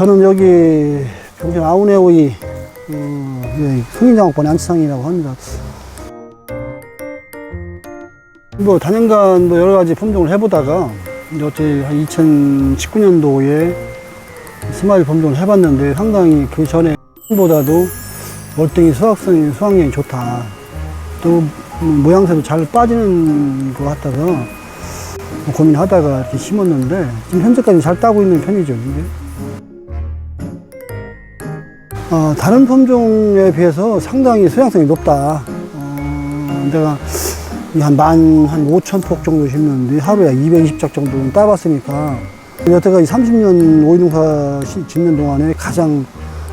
저는 여기 평생 아우네오이 어, 예, 송인장학번의 안치상이라고 합니다. 뭐 단연간 뭐 여러 가지 품종을 해보다가 어째 한 2019년도에 스마일 품종을 해봤는데 상당히 그 전에 보다도 월등히 수확성이 수확량이 좋다. 또 음, 모양새도 잘 빠지는 것 같아서 뭐 고민하다가 이렇게 심었는데 지금 현재까지 잘 따고 있는 편이죠. 이게. 어, 다른 품종에 비해서 상당히 수량성이 높다. 어, 내가 한 만, 한 5천 폭 정도 심는데 하루에 220작 정도는 따봤으니까 여태까지 30년 오이농사 시- 짓는 동안에 가장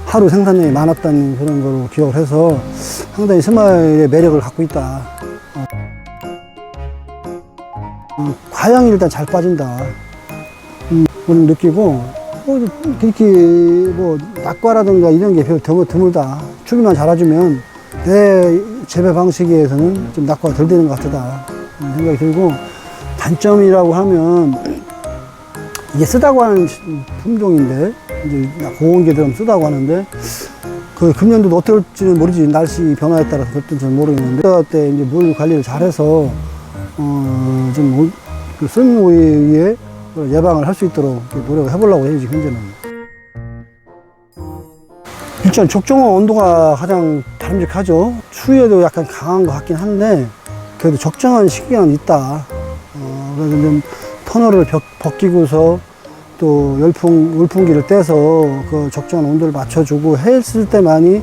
하루 생산량이 많았다는 그런 거로 기억을 해서 상당히 스마일의 매력을 갖고 있다. 어. 음, 과양이 일단 잘 빠진다. 음, 느끼고 어, 그렇게 뭐 낙과라든가 이런 게 드물, 드물다. 추비만 잘해주면 내 재배 방식에서는 좀 낙과가 덜 되는 것 같다. 생각이 들고 단점이라고 하면 이게 쓰다고 하는 품종인데 이제 고온계들은 쓰다고 하는데 그 금년도도 어떨지는 모르지 날씨 변화에 따라서 그럴지는 모르겠는데 그때 이제 물 관리를 잘해서 어좀 그 쓴오이에 예방을 할 수 있도록 노력을 해보려고 해요 지금 현재는. 일단 적정한 온도가 가장 바람직하죠. 추위에도 약간 강한 것 같긴 한데 그래도 적정한 시기는 있다. 어, 그래서 좀 터널을 벗- 벗기고서 또 열풍, 열풍기를 떼서 그 적정한 온도를 맞춰주고 했을 때만이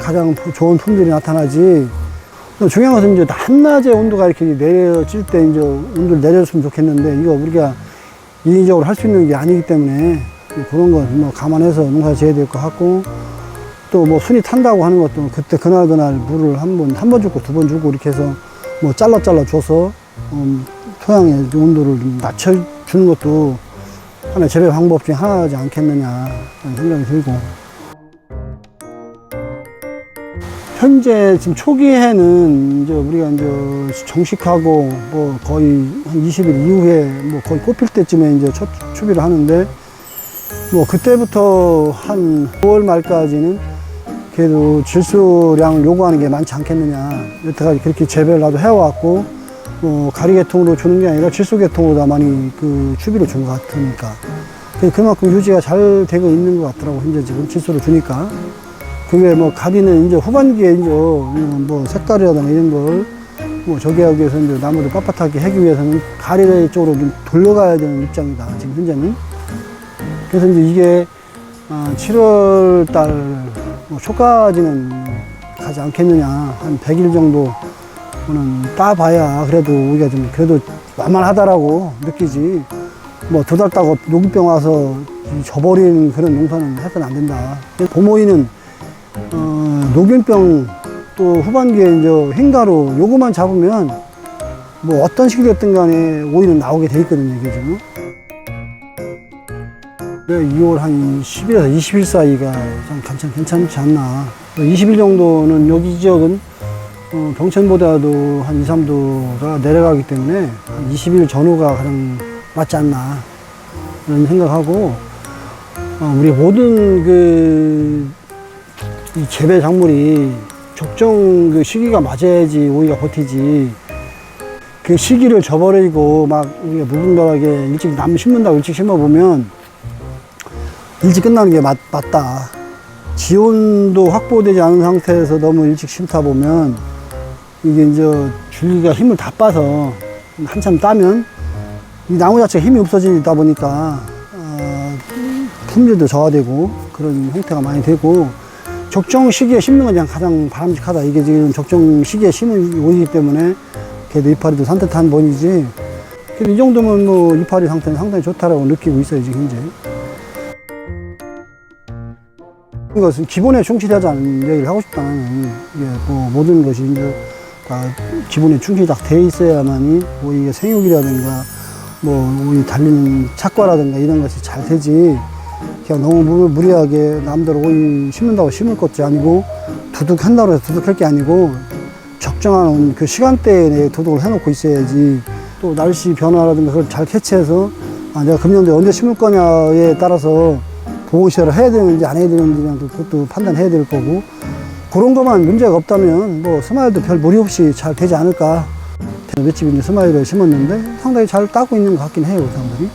가장 좋은 품질이 나타나지. 또 중요한 것은 이제 한낮에 온도가 이렇게 내려질 때 이제 온도를 내려줬으면 좋겠는데 이거 우리가 인위적으로 할 수 있는 게 아니기 때문에 그런 건 뭐 감안해서 농사 지어야 될 것 같고 또 뭐 순이 탄다고 하는 것도 그때 그날 그날 물을 한 번, 한 번 주고 두 번 주고 이렇게 해서 뭐 잘라 잘라 줘서 음, 토양의 온도를 좀 낮춰 주는 것도 하나의 재배 방법 중에 하나지 않겠느냐 하는 생각이 들고 현재 지금 초기에는 이제 우리가 이제 정식하고 뭐 거의 한 20일 이후에 뭐 거의 꽃필 때쯤에 이제 첫 추비를 하는데 뭐 그때부터 한 9월 말까지는 그래도 질소량 요구하는 게 많지 않겠느냐. 여태까지 그렇게 재배를 나도 해왔고 뭐 가리계통으로 주는 게 아니라 질소계통으로 다 많이 그 추비를 준 것 같으니까. 그- 그만큼 유지가 잘 되고 있는 것 같더라고 현재 지금 질소를 주니까 그게 뭐 가리는 이제 후반기에 이제 뭐 색깔이라든가 이런 걸 뭐 저기 하기 위해서 이제 나무를 빳빳하게 하기 위해서는 가리 쪽으로 좀 돌려가야 되는 입장이다 지금 현재는. 그래서 이제 이게 7월 달뭐 초까지는 가지 않겠느냐. 한 100일 정도는 따봐야 그래도 우리가 좀 그래도 만만하다라고 느끼지. 뭐 두 달 따고 녹병 와서 져버리는 그런 농사는 해서는 안 된다. 봄오이는 어, 녹균병 또 후반기에 이제 행가로 요거만 잡으면 뭐 어떤 됐든 간에 오이는 나오게 돼 있거든요 이게 좀. 네, 2월 한 10일에서 20일 사이가 좀 괜찮, 괜찮지 않나. 20일 정도는 여기 지역은 어, 병천보다도 한 2, 3도가 내려가기 때문에 한 20일 전후가 가장 맞지 않나. 그런 생각하고, 어, 우리 모든 그, 이 재배 작물이 적정 그 시기가 맞아야지 오이가 버티지. 그 시기를 저버리고 막 우리가 무분별하게 일찍 남 심는다고 일찍 심어보면 일찍 끝나는 게 맞, 맞다. 지온도 확보되지 않은 상태에서 너무 일찍 심다 보면 이게 이제 줄기가 힘을 다 빠서 한참 따면 이 나무 자체가 힘이 없어지다 보니까 어, 품질도 저하되고 그런 형태가 많이 되고 적정 시기에 심는 건 그냥 가장 바람직하다. 이게 지금 적정 시기에 심은 오이기 때문에 걔도 이파리도 산뜻한 bon이지. 그래도 이 정도면 뭐 이파리 상태는 상당히 좋다라고 느끼고 있어요, 지금 현재. 이것은 기본에 충실하자는 얘기를 하고 싶다. 나는. 이게 뭐 모든 것이 이제 다 기본에 충실히 딱돼 있어야만이 뭐 이게 생육이라든가 뭐 달리는 착과라든가 이런 것이 잘 되지. 그냥 너무 무- 무리하게 남대로 오이 심는다고 심을 것도 아니고 두둑 한다고 해서 두둑 할 게 아니고 적정한 그 시간대에 내에 도둑을 해놓고 있어야지 또 날씨 변화라든가 그걸 잘 캐치해서 아, 내가 금년도에 언제 심을 거냐에 따라서 보호시설을 해야 되는지 안 해야 되는지 그것도 판단해야 될 거고 그런 것만 문제가 없다면 뭐 스마일도 별 무리 없이 잘 되지 않을까. 몇 이제 스마일을 심었는데 상당히 잘 따고 있는 것 같긴 해요 사람들이